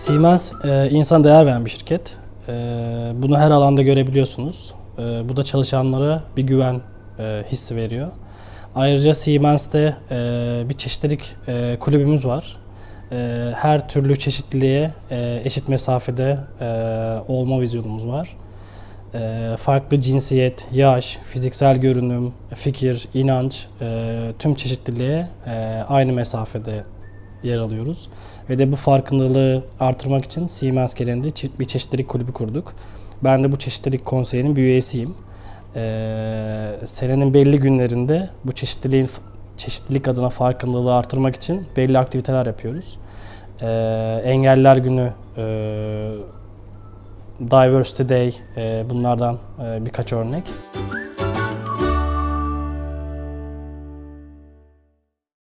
Siemens e, insan değer veren bir şirket. E, bunu her alanda görebiliyorsunuz. E, bu da çalışanlara bir güven hissi veriyor. Ayrıca Siemens'te bir çeşitlilik kulübümüz var. Her türlü çeşitliliğe eşit mesafede olma vizyonumuz var. Farklı cinsiyet, yaş, fiziksel görünüm, fikir, inanç, tüm çeşitliliğe aynı mesafede yer alıyoruz. Ve de bu farkındalığı artırmak için Siemens genelinde bir çeşitlilik kulübü kurduk. Ben de bu çeşitlilik konseyinin bir üyesiyim. Ee, senenin belli günlerinde bu çeşitliliğin çeşitlilik adına farkındalığı artırmak için belli aktiviteler yapıyoruz. Ee, Engeller Günü, e, Diversity Day e, bunlardan e, birkaç örnek.